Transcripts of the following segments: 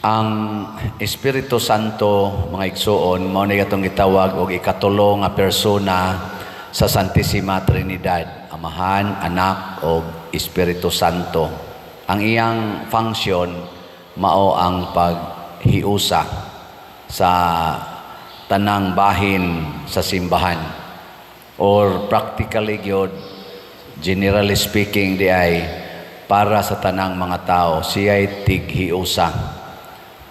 Ang Espiritu Santo, mga igsoon, mao ni katong gitawag og ikatulo persona sa Santissima Trinidad, Amahan, Anak ug Espiritu Santo. Ang iyang function mao ang paghiusa sa tanang bahin sa simbahan or practically gyud generally speaking di ay para sa tanang mga tao siya ay tighiusa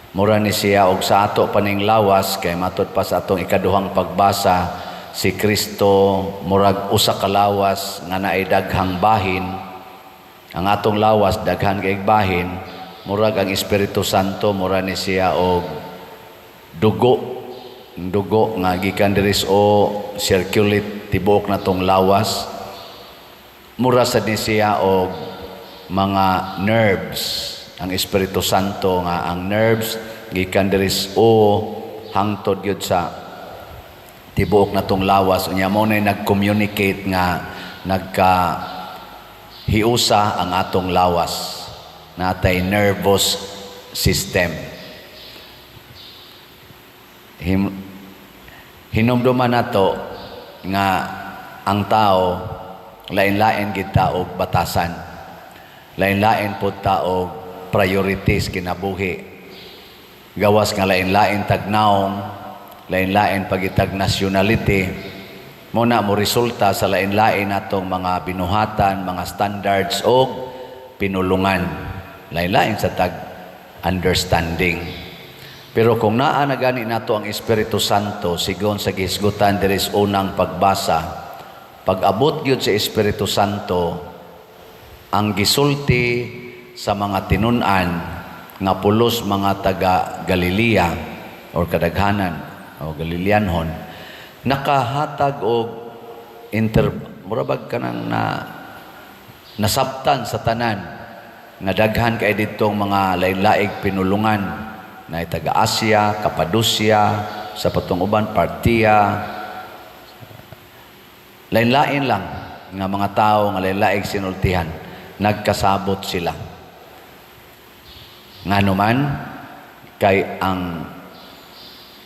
Mura ni siya og sa ato paning lawas kay matud pa sa atong ikaduhang pagbasa si Kristo murag usa ka lawas nga naay daghang bahin. Ang atong lawas daghan kay bahin murag ang Espiritu Santo mura ni siya og dugo. Dugo nga gikan diri o circulate tibuok na tong lawas. Mura sad ni siya og mga nerves ang Espiritu Santo nga ang nerves gikan diri o hangtod gyud sa tibuok na tong lawas. Unya mo na nag-communicate nga nagka hiusa ang atong lawas. Natay nervous system. Him, hinumduman nato nga ang tao lain-lain kita og batasan. Lain-lain po ta og priorities kinabuhi. Gawas nga lain-lain tagnaong lain-lain pagitag nationality mo na mo resulta sa lain-lain natong mga binuhatan mga standards o pinulungan. Lain-lain sa tag understanding pero kung naa na gani nato ang Espiritu Santo sigon sa gisgutan diri unang pagbasa pag abot gyud sa Espiritu Santo ang gisulti sa mga tinunan nga pulos mga taga Galilea or kadaghanan o Galileanhon nakahatag og inter murabag kanang na nasabtan sa tanan nga daghan kay ditong mga lain-laing pinulungan na taga Asia, Kapadosya, sa patong uban Partia lain-lain lang nga mga tao nga lain-laing sinultihan nagkasabot sila nga naman kay ang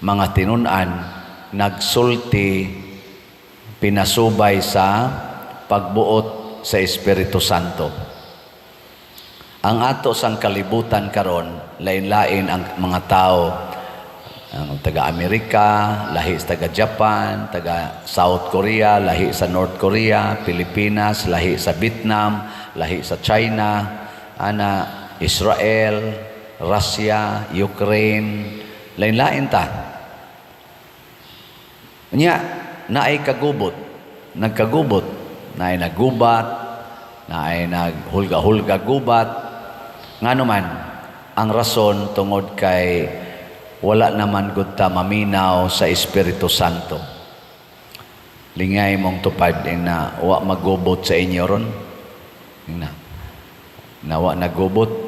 mga tinunan nagsulti pinasubay sa pagbuot sa Espiritu Santo. Ang ato sang kalibutan karon lain-lain ang mga tao ang taga Amerika, lahi sa taga Japan, taga South Korea, lahi sa North Korea, Pilipinas, lahi sa Vietnam, lahi sa China, ana Israel, Russia, Ukraine, lain-lain ta. Nya, naay kagubot, nagkagubot, naay nagubat, naay naghulga-hulga gubat. Nga naman, ang rason tungod kay wala naman gud ta maminaw sa Espiritu Santo. Lingay mong tupad din na wa magubot sa inyo ron. Na. Nawa nagubot.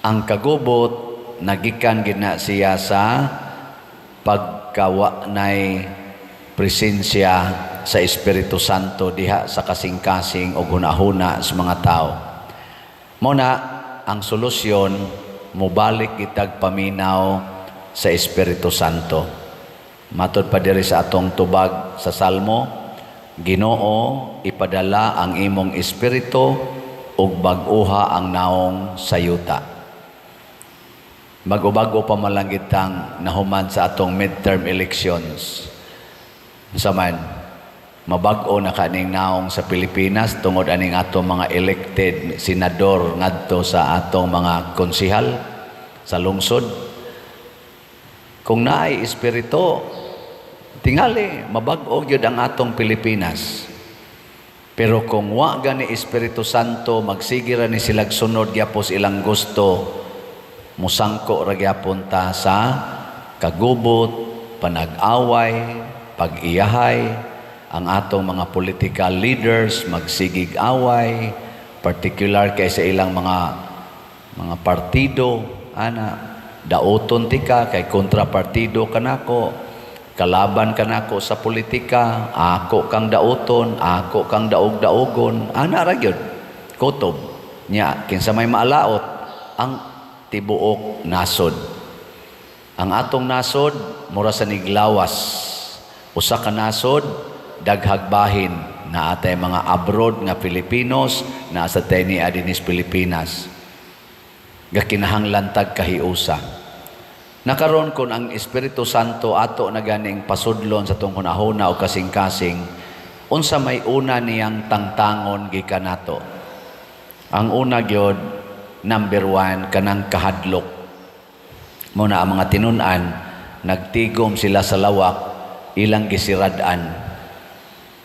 Ang kagubot nagikan gina siya sa pagkawa nay presensya sa Espiritu Santo diha sa kasing-kasing o hunahuna sa mga tao. Muna, ang solusyon, mubalik kitag paminaw sa Espiritu Santo. Matod pa diri sa atong tubag sa Salmo, Ginoo, ipadala ang imong Espiritu ug bag-uha ang naong sayuta. Bago-bago pa malanggitang nahuman sa atong midterm elections. Saman, mabag-o na kaning naong sa Pilipinas tungod aning atong mga elected senador ngadto sa atong mga konsihal sa lungsod. Kung naay espiritu, tingali mabag-o gyud ang atong Pilipinas. Pero kung wa gani Espiritu Santo magsigira ni silag sunod gyapos ilang gusto musangko ra gyapon ta sa kagubot, panag-away, pag-iyahay, ang atong mga political leaders magsigig away, particular kay sa ilang mga mga partido, ana, dauton tika kay kontrapartido kanako, kalaban kanako sa politika, ako kang dauton, ako kang daog-daogon, ana ra gyud. Kutob. Nya kinsa may maalaot ang tibuok nasod. Ang atong nasod mura sa niglawas. Usa ka nasod daghagbahin na atay mga abroad nga Pilipinos na sa teni adinis Pilipinas. Gakinahanglan tag kahiusa. Nakaron kon ang Espiritu Santo ato na ganing pasudlon sa tong hunahuna o kasing-kasing unsa may una niyang tangtangon gikan nato. Ang una gyud number one kanang kahadlok. Muna ang mga tinunan nagtigom sila sa lawak ilang gisiradan.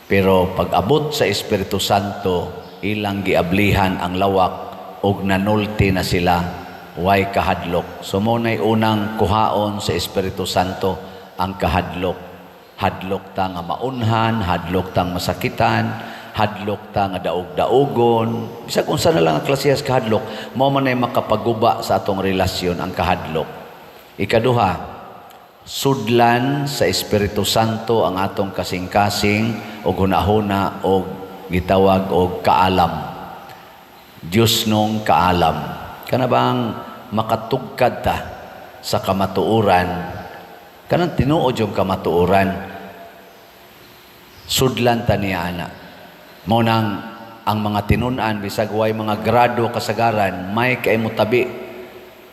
Pero pag abot sa Espiritu Santo ilang giablihan ang lawak og nanulti na sila way kahadlok. So mo na'y unang kuhaon sa Espiritu Santo ang kahadlok. Hadlok ta nga maunhan, hadlok tang masakitan, hadlok ta nga daog-daogon. Bisag unsa na lang ang klasiyas kahadlok, mao man ay makapaguba sa atong relasyon ang kahadlok. Ikaduha, sudlan sa Espiritu Santo ang atong kasing-kasing o hunahuna o gitawag og kaalam. Diyos nung kaalam. Kana bang makatugkad ta sa kamatuuran? Kanang tinuod yung kamatuuran. Sudlan ta niya ana. Mo nang ang mga tinunan bisag way mga grado kasagaran may kay mutabi.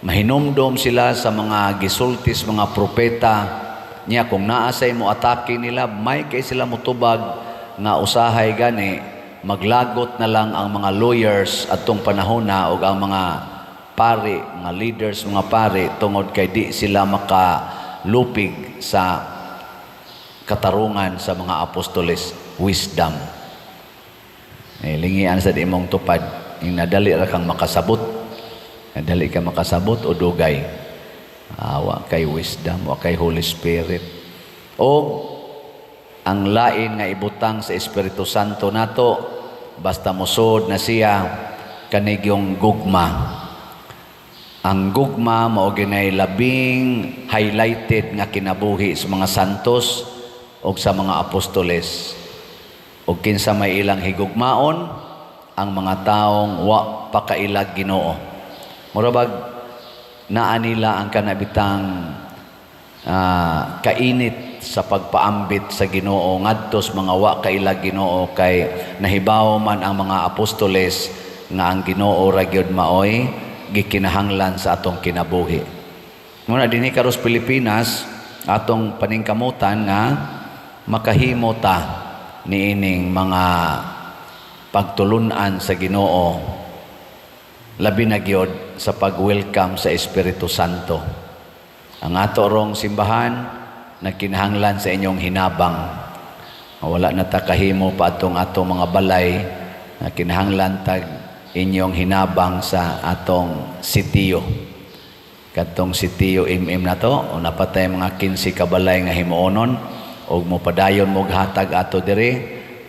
Mahinumdom sila sa mga gisultis mga propeta. Niya kung naasay mo atake nila may kay sila mutubag. Nga usahay gani maglagot na lang ang mga lawyers atong panahon na o ang mga pari, mga leaders, mga pari tungod kay di sila makalupig sa katarungan sa mga apostoles. Wisdom eh, lingian sa di mong tupad. Yung nadali ra kang makasabot. Nadali ka makasabot o dugay? Awa kay wisdom wa kay Holy Spirit. O ang lain nga ibutang sa Espiritu Santo nato basta musod na siya kanig yung gugma. Ang gugma mao ginay labing highlighted nga kinabuhi sa mga santos o sa mga apostoles o kinsa may ilang higugmaon ang mga taong wa pakailag Ginoo. Murabag naa nila ang kanabitang ah, kainit sa pagpaambit sa Ginoo ngadtos mga wa kailag Ginoo kay nahibaw man ang mga apostoles nga ang Ginoo ra gyud maoy gikinahanglan sa atong kinabuhi. Muna dinhi karos Pilipinas atong paningkamutan nga makahimo ta niining mga pagtulunan sa Ginoo labi na gyud sa pag-welcome sa Espiritu Santo. Ang ato rong simbahan nagkinahanglan sa inyong hinabang. Wala na ta kahimo pa atong atong mga balay na kinahanglan tag inyong hinabang sa atong sitiyo. Katong sitiyo im-im na to, o napatay mga 15 kabalay nga himuonon, og mo padayon mo hatag ato diri.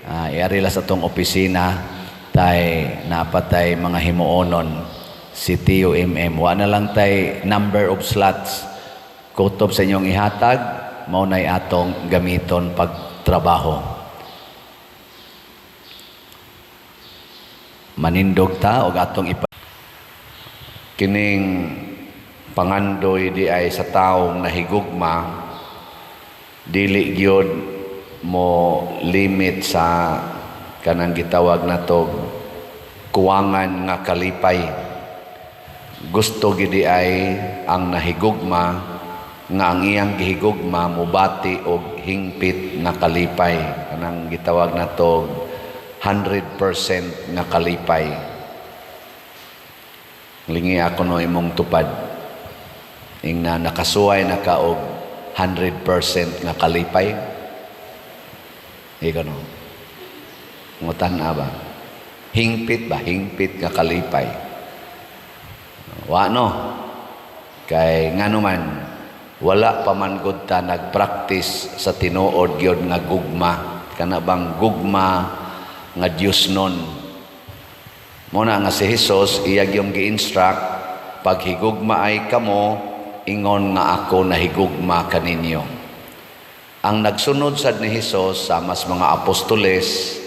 Uh, iari la sa tong opisina. Tay napatay mga himuonon si TUMM wa na lang tay number of slots. Kutob sa inyong ihatag mao nay atong gamiton pagtrabaho. Manindog ta og atong ipa kining pangandoy di ay sa taong nahigugma dili gyud mo limit sa kanang gitawag nato kuwangan nga kalipay. Gusto gidi ay ang nahigugma nga ang iyang gihigugma mubati og hingpit nga kalipay. Kanang gitawag nato 100% nga kalipay. Lingi ako no imong tupad. Ingna nakasuway na ka og 100% nga kalipay. Ikaw no. Ngutan na ba? Hingpit ba? Hingpit nga kalipay. Wa no. Kay nga naman, wala pa man gud ta nagpractice sa tinuod gyud nga gugma. Kana bang gugma nga Dios nun. Muna nga si Jesus, iyag yung gi-instruct, pag higugma ay kamo, ingon nga ako nahigugma kaninyo. Ang nagsunod sad ni Hesus sa mas mga apostoles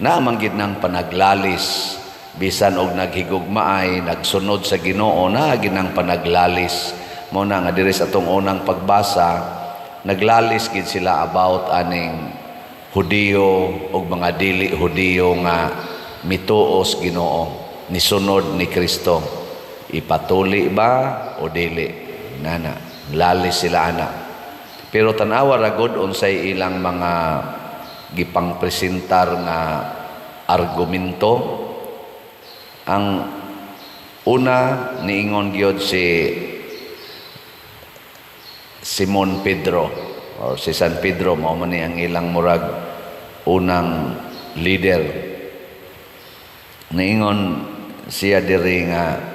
na manggid ng panaglalis. Bisan og naghigugmaay nagsunod sa Ginoo na ginang panaglalis. Mo na nga diri sa atong unang pagbasa naglalis gid sila about aning Hudiyo ug mga dili Hudiyo nga mituos Ginoo nisunod ni Kristo ipatuli ba o dili? Nana lalis sila ana. Pero tanawa ragod unsay ilang mga gipang presentar nga argumento. Ang una niingon gyud si Simon Pedro or si San Pedro mao man ang ilang murag unang leader. Niingon siya diri nga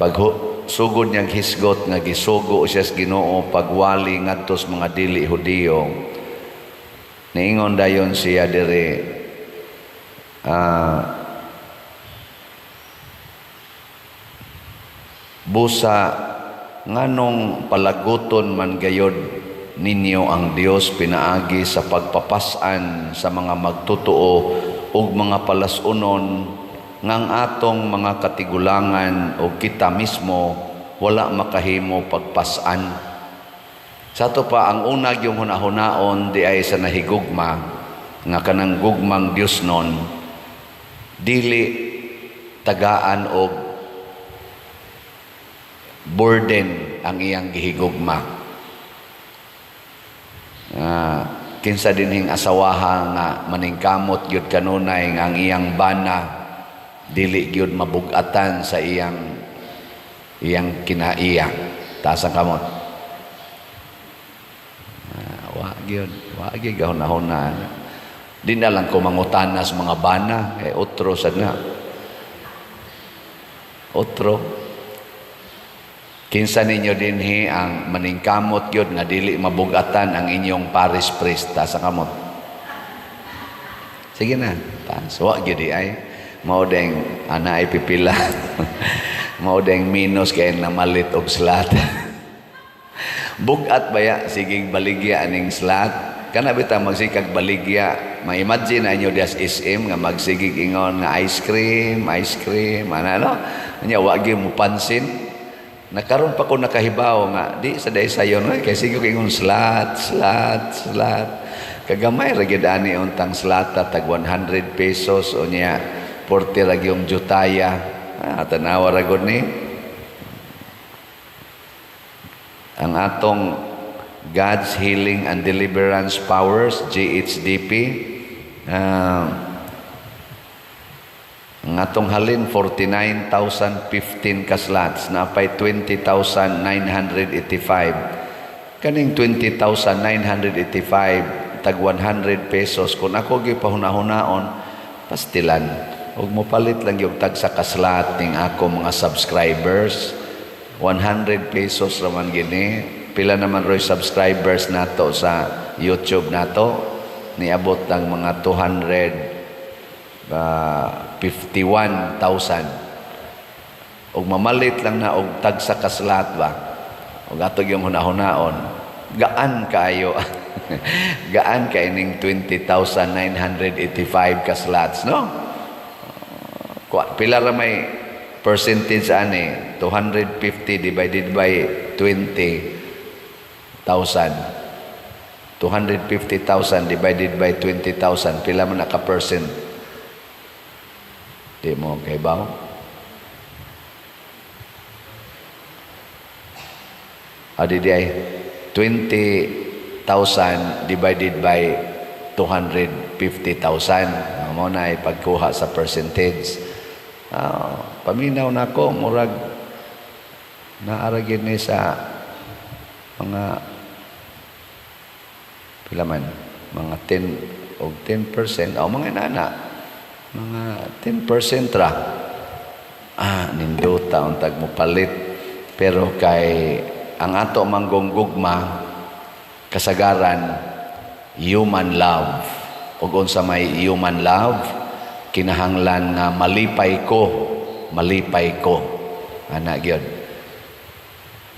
pag sugod niyang hisgot nga gisugo siya sa Ginoo pagwali ngadto sa mga dili Hudiyo. Niingon dayon siya diri ah busa nganong palaguton man gayod ninyo ang Dios pinaagi sa pagpapasan sa mga magtutuo ug mga palasunon ngang atong mga katigulangan o kita mismo wala makahimo pagpasan. Sa to pa ang unag yung hunahunaon di ay sa nahigugma nga kanang gugmang Dios non dili tagaan og burden ang iyang gihigugma. Ah kinsa dinhing asawaha nga maningkamot gyud kanunay ang iyang bana dili gyud mabugatan sa iyang iyang kinaiya taas ang kamot. Ah, wa gyud wa gyud gahuna-huna. Di na lang ko mangutana sa mga bana eh otro sad na otro. Kinsa ninyo dinhi ang maningkamot yun nga dili mabugatan ang inyong paris priest ta sa kamot. Sige na, taas. Wa gyud ay mao deng ana ay pipila. mao deng minus kay namalit og slat. Bugat baya sigig baligya aning slat. Kana bita magsikag baligya. Ma-imagine na das SM nga magsigig ingon nga ice cream, ice cream, ana no? Nya wa gyud mo pansin. Nakaroon pa ko nakahibaw nga, di sa day sayon, ay, kay sige ingon slat, slat, slat. Kagamay ragid ani untang slata tag 100 pesos o niya 40 ra yung jutaya. Ah, tanawa ra gud ni. Ang atong God's Healing and Deliverance Powers, GHDP, ah, ang atong halin 49,015 ka slots na pay 20,985. Kaning 20,985 tag 100 pesos kung ako gi pahunahunahon pastilan ug mopalit lang yung tag sa kaslat ning ako mga subscribers. 100 pesos raman gini. Pila naman roy subscribers nato sa YouTube nato niabot lang mga 200 uh, 51,000 og mamalit lang na og tag sa kaslat ba? Og ato yung hunahunaon. Gaan kayo? Gaan kay ning 20,985 ka slots no Kwa- pila ra may percentage ani 250 divided by 20,000 250,000 divided by 20,000 pila man naka percent Di mo kay baw. Adi di ay 20,000 divided by 250,000. Mo na ay pagkuha sa percentage. Uh, paminaw na ko, murag naaragin ni sa mga pila man, mga 10 o 10% o mga nana mga 10% ra. Ah ninduta untag mo palit pero kay ang ato manggugma kasagaran human love. Ug unsa may human love kinahanglan nga malipay ko malipay ko. Ana gyud.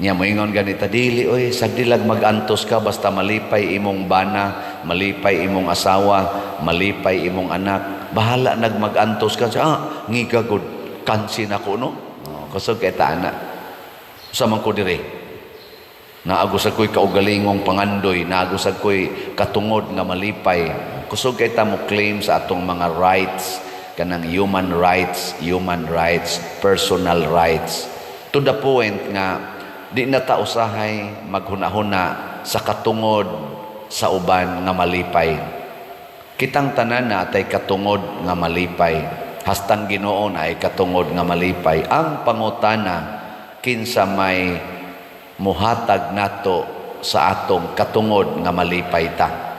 Niya mo ingon ganita dili oy sagdilag magantos ka basta malipay imong bana malipay imong asawa malipay imong anak bahala nagmagantos ka. Ah ngiga gud kansin ako no? Oh, kusog kay ta ana. Sa man ko dire naagusag ko'y kaugalingong pangandoy naagusag ko'y katungod nga malipay kusog kay ta mo claim sa atong mga rights kanang human rights human rights personal rights. To the point nga di na ta usahay maghunahuna sa katungod sa uban nga malipay. Kitang tanan na tay katungod nga malipay. Hastang Ginoo na ay katungod nga malipay. Ang pangutana kinsa may muhatag nato sa atong katungod nga malipay ta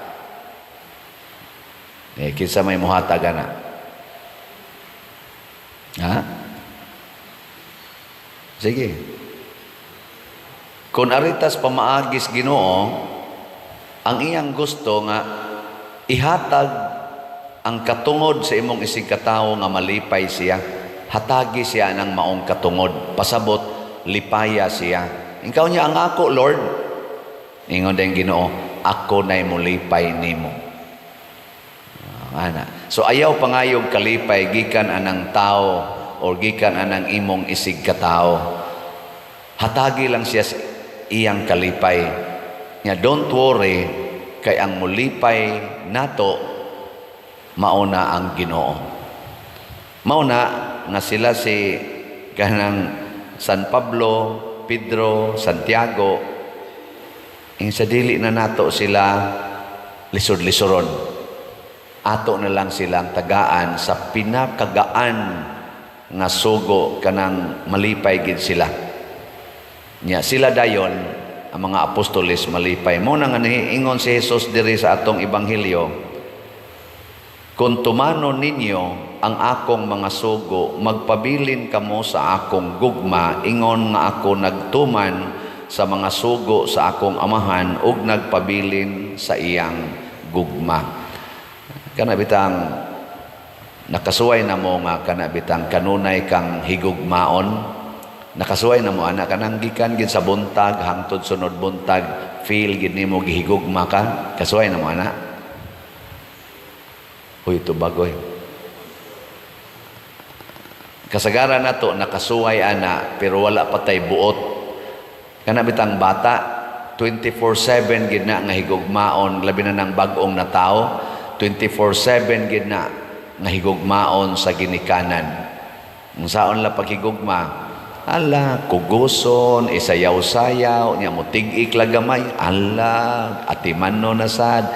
eh kinsa may muhatag ana? Ha? Sige. Kung aritas pamaagis Ginoo ang iyang gusto nga ihatag ang katungod sa imong isig katawo nga malipay siya. Hatagi siya ng maong katungod. Pasabot lipaya siya. Ikaw niya ang ako Lord. Ingon din Ginoo ako nay mulipay nimo ana. So ayaw pangayog kalipay gikan anang tao or gikan anang imong isig katawo hatagi lang siya iyang kalipay. Nga don't worry kay ang mulipay nato mauna ang Ginoo. Mauna nga sila si kanang San Pablo Pedro Santiago. Ing sa dili na nato sila lisod-lisoron ato na lang silang tagaan sa pinakagaan nga sugo kanang malipay gid sila. Nya sila dayon ang mga apostoles malipay. Mo na nga ingon si Jesus diri sa atong ebanghelyo kung tumano ninyo ang akong mga sugo magpabilin kamo sa akong gugma. Ingon nga ako nagtuman sa mga sugo sa akong amahan ug nagpabilin sa iyang gugma kana bitang nakasuway na mo nga kana bitang kanunay kang higugmaon nakasuway na mo ana kanang gikan gid sa buntag hangtod sunod buntag feel gid nimo gihigugma ka kasuway na mo ana Huy, ito bagoy. Kasagaran na to, nakasuway ana, pero wala pa tay buot. Kana bitang bata, 24-7 gid na nga higugmaon, labi na ng bagong na tao, 24-7 gid na nga higugmaon sa ginikanan. Kung saon la paghigugma, ala, kuguson, isayaw-sayaw, niya mo tig-ik lagamay, ala, atiman na sad,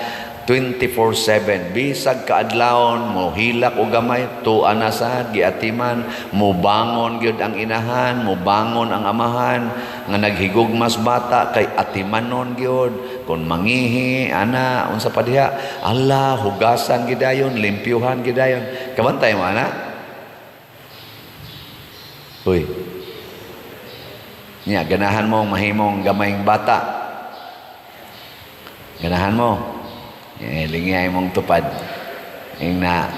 24/7 bisag kaadlawon mo hilak og gamay tuan na sad giatiman mo bangon gyud ang inahan mo bangon ang amahan nga naghigugmas bata kay atimanon gyud kun mangihi ana unsa pa diha Allah hugasan gidayon limpyuhan gidayon kabantay mo ana Uy Nya ganahan mo mahimong gamayng bata ganahan mo eh, lingay mong tupad. Ing na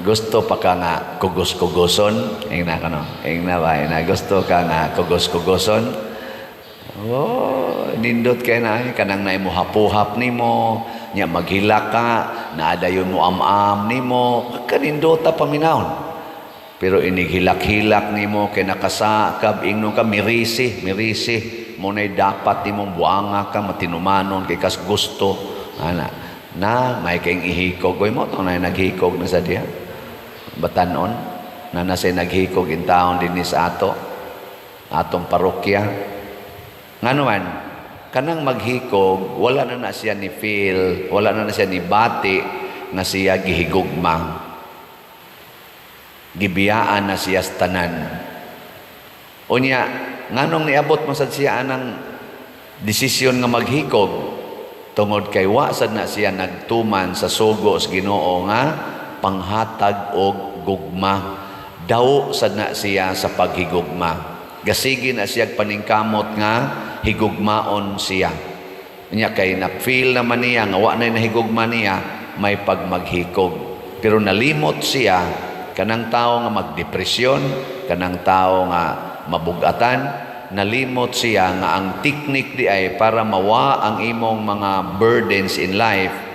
gusto pa ka nga kugos-kugoson. Ing na kano. Ing na ba? Ing na gusto ka nga kugos-kugoson. Oh, nindot kay na kanang na mo hapuhap nimo nya maghila ka naadayon mo am-am nimo kanindota paminawon pero inighilak-hilak nimo kay nakasakab ingno ka mirisi mirisi mo nay dapat nimong buanga ka matinumanon kay kas gusto. Ana na may kayong ihikog. Koy mo to na naghikog na sa diha. Batanon na nasa naghikog in taon din sa ato atong parokya ngano man kanang maghikog wala na na siya ni feel wala na na siya ni bati na siya gihigugma. Gibiyaan na siya tanan. Unya nganong niabot mo sad siya anang desisyon nga maghikog tungod kay wa sad na siya nagtuman sa sugo sa Ginoo nga panghatag og gugma. Daw sad na siya sa paghigugma. Gasigi na siya paningkamot nga higugmaon siya nya kay na feel naman niya nga wa na nahigugma niya may pagmaghikog pero nalimot siya kanang tao nga magdepresyon kanang tao nga mabugatan nalimot siya nga ang teknik di ay para mawa ang imong mga burdens in life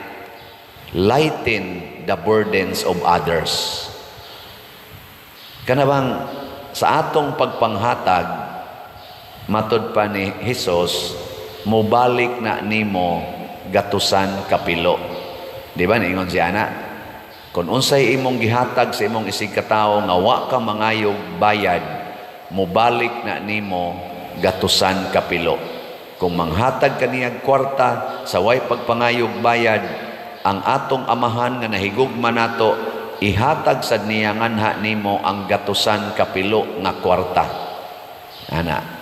lighten the burdens of others. Kanabang sa atong pagpanghatag, matod pa ni Hesus, mubalik na nimo gatusan kapilo. Di ba niingon siya na? Kung unsay imong gihatag sa imong isig katao nga wa ka mangayog bayad, mubalik na nimo gatusan kapilo. Kung manghatag kaniyag kwarta sa way pagpangayog bayad, ang atong amahan nga nahigugma nato ihatag sad niya nganha nimo ang gatusan kapilo nga kwarta. Ana.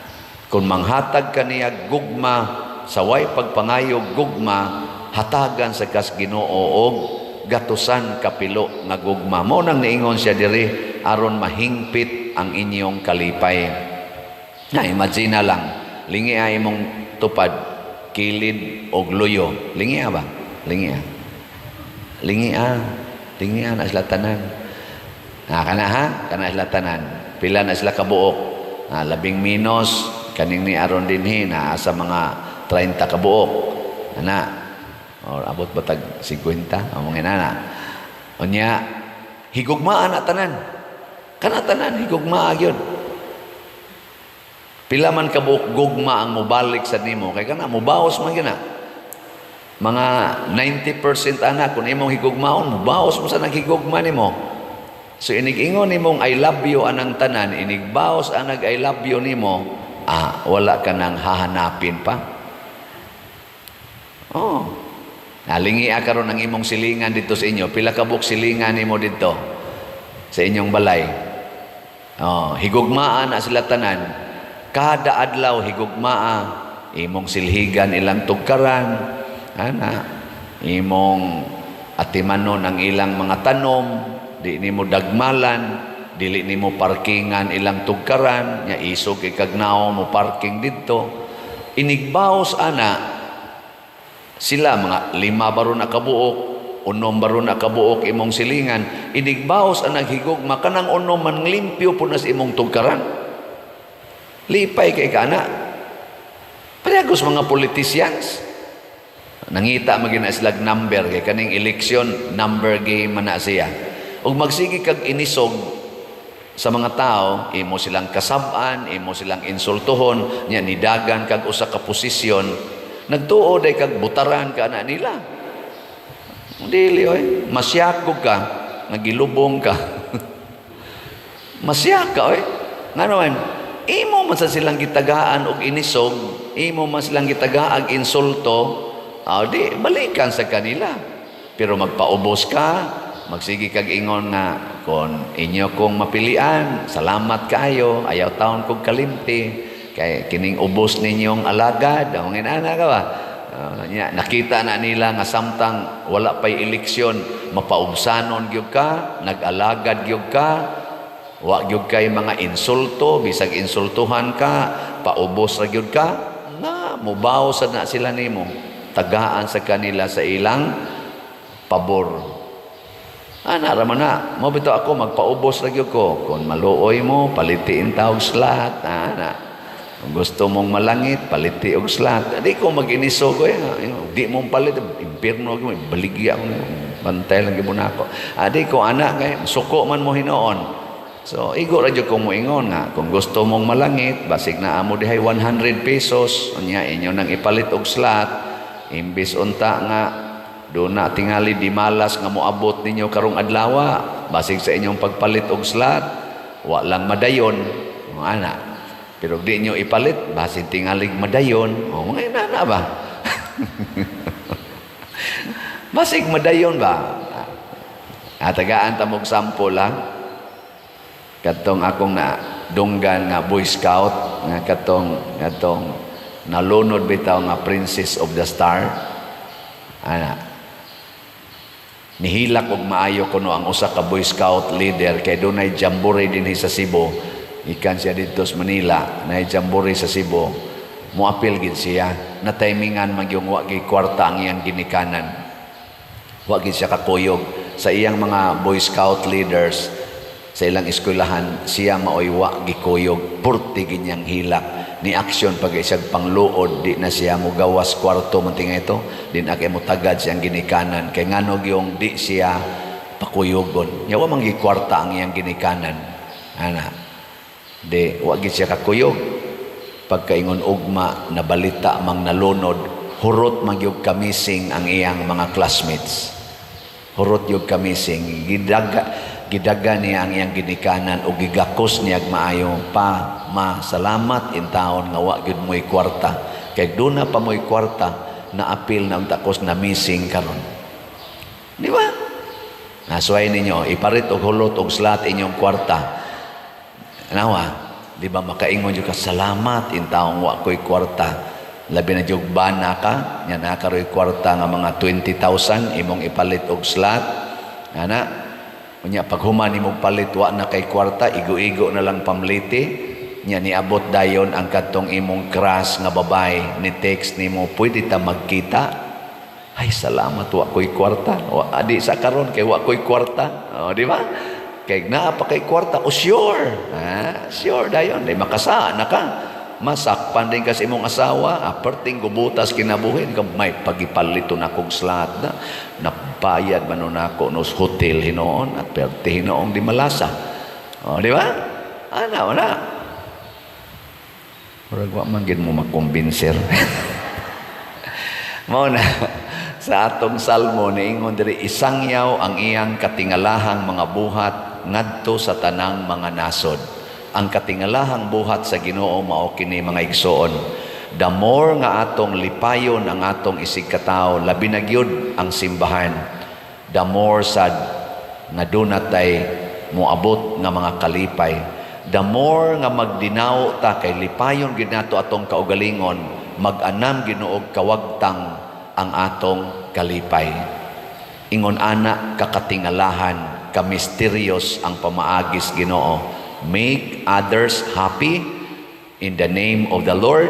Kung manghatag kaniya gugma sa way pagpangayog gugma hatagan sa kas Ginoo og gatusan kapilo nga gugma. Mao nang niingon siya diri aron mahingpit ang inyong kalipay. Na imagine lang lingi ay imong tupad kilid og luyo. Lingi ba? Lingi Lingi Lingi na sila tanan. Ah, kana ha? Kana sila tanan. Pila na sila kabuok. Ah, labing minos, kaning ni aron dinhi na sa mga 30 kabuok. Ana. Or abot batag 50, ang mga nana. Unya, higugmaan na tanan. Kana tanan higugmaa gyud. Pila man kabuok gugma ang mobalik sa nimo kay kana mobaos man gina. Mga 90% anak kung imong higugmaon, mubaos mo sa naghigugma nimo. So inig-ingon nimong I love you anang tanan, inigbaos ang nag I love you nimo, ah, wala ka nang hahanapin pa. Oh. Nalingi karon ang imong silingan dito sa inyo. Pila ka buk silingan nimo dito sa inyong balay. Oh, higugmaan na sila. Kada adlaw higugmaa imong silhigan ilang tugkaran, ana imong atimanon ang ilang mga tanom, di nimo dagmalan, dili nimo parkingan ilang tugkaran, nya isog kay kagnaw mo parking didto. Inigbaos ana sila mga lima baro na kabuok, unom baro na kabuok imong silingan, inigbaos ang naghigugma kanang unom man limpyo po na imong tugkaran. Lipay kay kana. Parehagos mga politicians. Nangita magina islag number kay kaning election number game man na siya. Ug magsigi kag inisog sa mga tao, imo silang kasab-an, imo silang insultuhon, nya nidagan kag usa ka posisyon, nagtuo day kag butaran ka na nila. Dili oy, masyako ka, nagilubong ka. Masyak ka oy. Nga naman, imo man sa silang gitagaan og inisog, imo man silang gitagaan insulto, Ah, di, balikan sa kanila. Pero magpaubos ka, magsigi kag ingon nga, kung inyo kong mapilian, salamat kayo, ayaw taon kong kalimti, kay kining ubos ninyong alagad, ang inana ka ba? Uh, nakita na nila nga samtang wala pa'y eleksyon, mapaubsanon gyud ka, nag-alagad gyud ka, wa gyud kay mga insulto, bisag insultuhan ka, paubos ra gyud ka, na mubaw sa na sila nimo tagaan sa kanila sa ilang pabor. Ana raman na, mo bito ako magpaubos lagi ko. Kung maluoy mo, palitiin tawag slat. Ana. Kung gusto mong malangit, paliti og slat. Di ko mag-iniso ko eh. Di mong palit, impirno ko, baligya ko. Bantay lang mo na ako. Adi ko, anak, kay, suko man mo hinoon. So, igo radyo ko mo ingon nga, kung gusto mong malangit, basig na amo dihay 100 pesos, unya inyo nang ipalit og slat, Imbis unta nga do na tingali di malas nga moabot ninyo karong adlaw basig sa inyong pagpalit og slot wa lang madayon mga ana. Pero di nyo ipalit basig tingalig madayon. O mga inana ba? Basig madayon ba? At tagaan tamog sample lang. Katong akong na dunggan nga boy scout nga katong katong nalunod bitaw nga princess of the star. Ana nihilak og maayo kuno ang usa ka boy scout leader kay dunay jamboree dinhi sa Cebu. Ikan siya dito sa Manila na jamboree sa Cebu. Muapil gid siya na timingan magyong wa gi kwarta ang iyang ginikanan. Wa gid siya kakuyog sa iyang mga boy scout leaders sa ilang eskwelahan siya maoy wa gikuyog. Purti ginyang hilak ni aksyon pag isag pangluod di na siya mo gawas kwarto man ito din ake mo tagad siyang ginikanan kay nganog yung di siya pakuyugon. Yawa man gi kwarta ang iyang ginikanan. Ana. De wa gid siya kakuyog. Pagkaingon ugma na balita mang nalunod, hurot magyug kamising ang iyang mga classmates. Hurot yug kamising gidaga gidaga niya ang iyang ginikanan o gigakos niya maayo pa ma salamat in taon nga wa gyud mo'y kwarta kay duna pa mo'y kwarta na apil na takos na missing karon di ba Nasuway ninyo, iparit og hulot og slot inyong kwarta. Nawa, di ba makaingon yung ka, salamat in taong wa ko'y kwarta. Labi na yung bana ka, nya na karoy kwarta nga mga 20,000, imong ipalit og slot. Ana, Unya pag human imong palit wa na kay kwarta, igo-igo na lang pamliti. Nya niabot dayon ang katong imong crush nga babay ni text nimo, pwede ta magkita? Ay, salamat, wa ko'y kwarta. Wa, adi sa karon kay wa ko'y kwarta. O, di ba? Kay naa pa kay kwarta, o sure. Ha? Sure dayon, di makasa na ka. Masakpan din ka sa imong asawa, aperting gubutas kinabuhin may pagipalito na kong slot na, napayad man nun ako no hotel hinoon, at perti hinoong di malasa. O, di ba? Ana, ana. Murag wa man mo makumbinser. Mao na sa atong salmo niingon diri isangyaw ang iyang katingalahang mga buhat ngadto sa tanang mga nasod. Ang katingalahang buhat sa Ginoo mao kini mga igsoon. The more nga atong lipayon ang atong isig katao, labi na gyud ang simbahan. The more sad nga dunatay moabot nga mga kalipay. The more nga magdinaw ta kay lipayon gid nato atong kaugalingon, mag-anam ginuog kawagtang ang atong kalipay. Ingon ana kakatingalahan, kamisteryos ang pamaagis Ginoo. Make others happy in the name of the Lord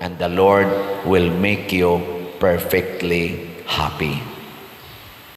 and the Lord will make you perfectly happy.